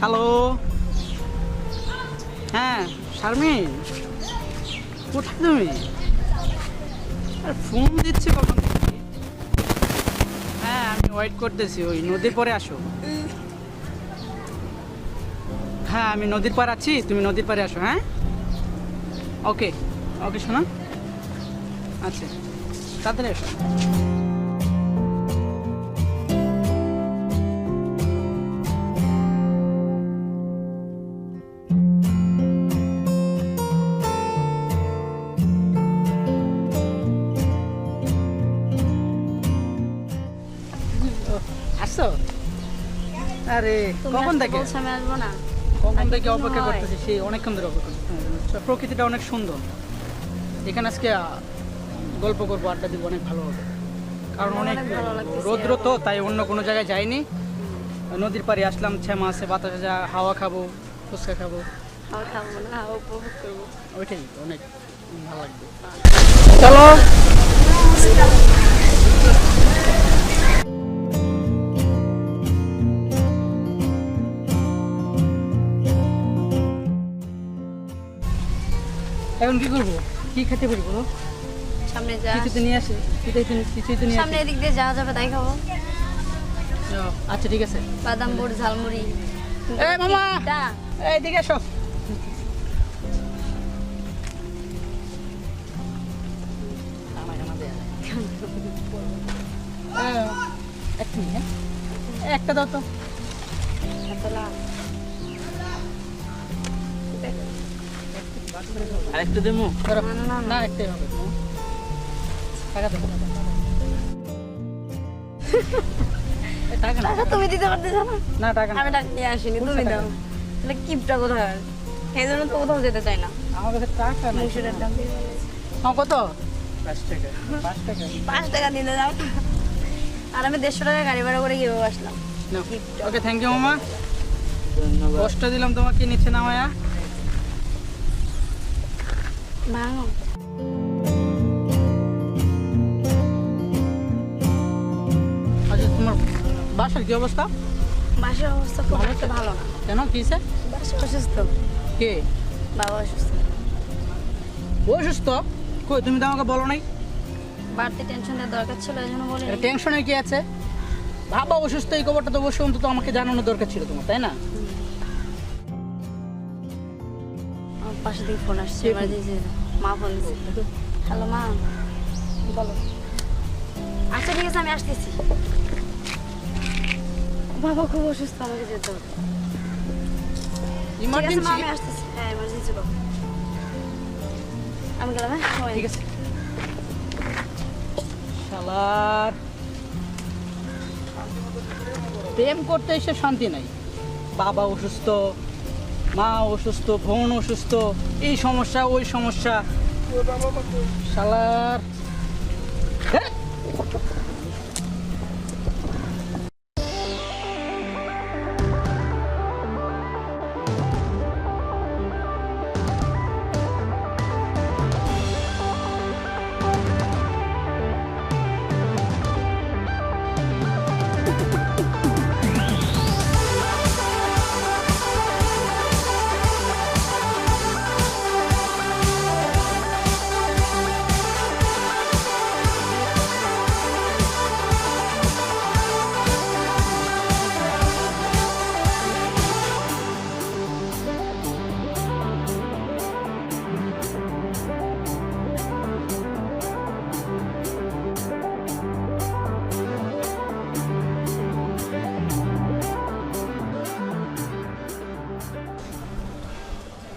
Hello হ্যাঁ শারমিন। কোথায় তুমি? আর ফোন দিচ্ছি কখন হ্যাঁ আমি ওয়েট করতেছি, ওই নদীর পরে আসো। হ্যাঁ আমি নদীর পার আছি, তুমি নদীর পারে আসো হ্যাঁ? ওকে ওকে শোনো। আচ্ছা তাড়াতাড়ি এসো আরে কখন থেকে? বলছো আমি আসব না? কখন থেকে অপেক্ষা করতেছি? সেই অনেকক্ষণ ধরে অপেক্ষা করতেছি। হ্যাঁ, প্রকৃতিটা অনেক সুন্দর। এখানে আজকে গল্প করব আড্ডা দিব অনেক ভালো হবে। কারণ অনেক অনেক। রৌদ্র তো তাই অন্য কোনো জায়গায় যাইনি। নদীর পাড়ে আসলাম ছ্যামা আছে বাতাসে যা হাওয়া খাব ফুচকা খাব। ওইটাই অনেক ভালো লাগবে। চলো। এখন কি করব? কি খেতে পারি বলো? সামনে যা। কিছু তো নিয়ে আসে কিছুই তো কিছুই তো নিয়ে সামনে এদিক দিয়ে যাওয়া যাবে তাই খাব। আচ্ছা ঠিক আছে। বাদাম ঝালমুড়ি। এই মামা! দা এইদিকে এসো এক মিনিট, হ্যাঁ? একটা দাও তো। আরেকটু দেবো। না, না, না। না। একটাই হবে। টাকা টাকা তুমি দিতে পারতেছো না না টাকা আমি টাকা নিয়ে আসিনি তুমি দাও। তাহলে কিপটা কোথায়? সেই জন্য তো কোথাও যেতে চাই না। আমার কাছে টাকা না মুসুরের দাম হ্যাঁ কত? পাঁচ টাকা। পাঁচ টাকা। পাঁচ টাকা আর আমি দেড়শো টাকা গাড়ি ভাড়া করে গিয়ে আসলাম? ওকে থ্যাংক ইউ মামা। কষ্ট দিলাম তোমাকে নিচে নামায়া। ভাঙো আচ্ছা তোমার বাসার কি অবস্থা? বাসার অবস্থা খুব একটা ভালো না। কেন কি স্যার বাসা অসুস্থ। কে? বাবা অসুস্থ। অসুস্থ? কই তুমি তো আমাকে বলো নাই। বাড়তি টেনশন দরকার ছিল এই জন্য বলি টেনশনে কি আছে? বাবা অসুস্থ এই খবরটা তো অবশ্যই অন্তত আমাকে জানানোর দরকার ছিল তোমার তাই না? পাশে থেকে ফোন আসছে দিয়েছে মা ফোন দিচ্ছে হ্যালো মা। বলো। আচ্ছা ঠিক আছে আমি আসতেছি। বাবা খুব অসুস্থ আমাকে যেতে হবে। ইমার্জেন্সি আমি আসতেছি। হ্যাঁ এমার্জেন্সি বাবা আমি গেলাম হ্যাঁ? সময় ঠিক নেই। আছে। শালার। প্রেম করতে এসে শান্তি নাই। বাবা অসুস্থ। মা অসুস্থ বোন অসুস্থ এই সমস্যা ওই সমস্যা শালার হ্যাঁ?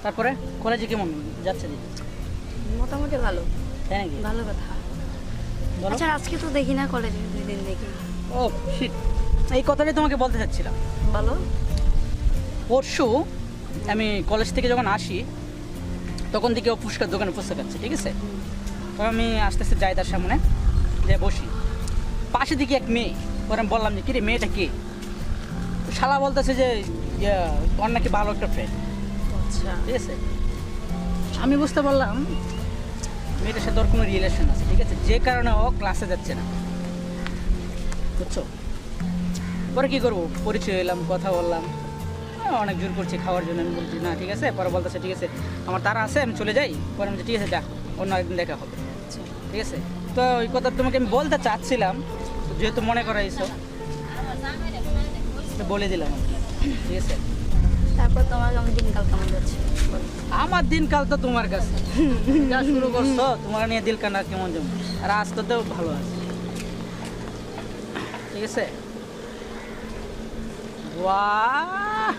তারপরে কলেজে কেমন যাচ্ছে দিদি? মোটামুটি ভালো। তাই নাকি? ভালো কথা। আচ্ছা আজকে তো দেখি না কলেজে দুই দিন দেখি। ও shit. এই কথাটাই তোমাকে বলতে চাচ্ছিলাম। বলো। পরশু আমি কলেজ থেকে যখন আসি তখন থেকে ও ফুচকার দোকানে ফুচকা খাচ্ছে ঠিক আছে? তখন আমি আস্তে আস্তে যাই তার সামনে যে বসি। পাশে দিকে এক মেয়ে। আমি বললাম যে কিরে মেয়েটা কে? শালা বলতেছে যে ইয়া, ওর নাকি ভালো একটা ফ্রেন্ড আচ্ছা। ঠিক আছে? আমি বুঝতে পারলাম মেয়েটার সাথে ওর কোনো রিলেশন আছে ঠিক আছে? যে কারণে ও ক্লাসে যাচ্ছে না। বুঝছ? পরে কী করব? পরিচয় এলাম কথা বললাম। অনেক জোর করছে খাওয়ার জন্য। আমি বলছি না ঠিক আছে? পরে বলতেছে ঠিক আছে আমার তারা আছে আমি চলে যাই। পরে আমি ঠিক আছে যা অন্য একদিন দেখা হবে। আচ্ছা। ঠিক আছে? তো ওই কথা তোমাকে আমি বলতে চাচ্ছিলাম যেহেতু মনে করাইছো। তো বলে দিলাম ঠিক আছে? তারপর তোমার কেমন দিনকাল কেমন যাচ্ছে? আমার দিনকাল তো তোমার কাছে। যা শুরু করছ, তোমার নিয়ে দিল কান্না কেমন জমি আর আজ তো ভালো আছে। ঠিক আছে? বাহ!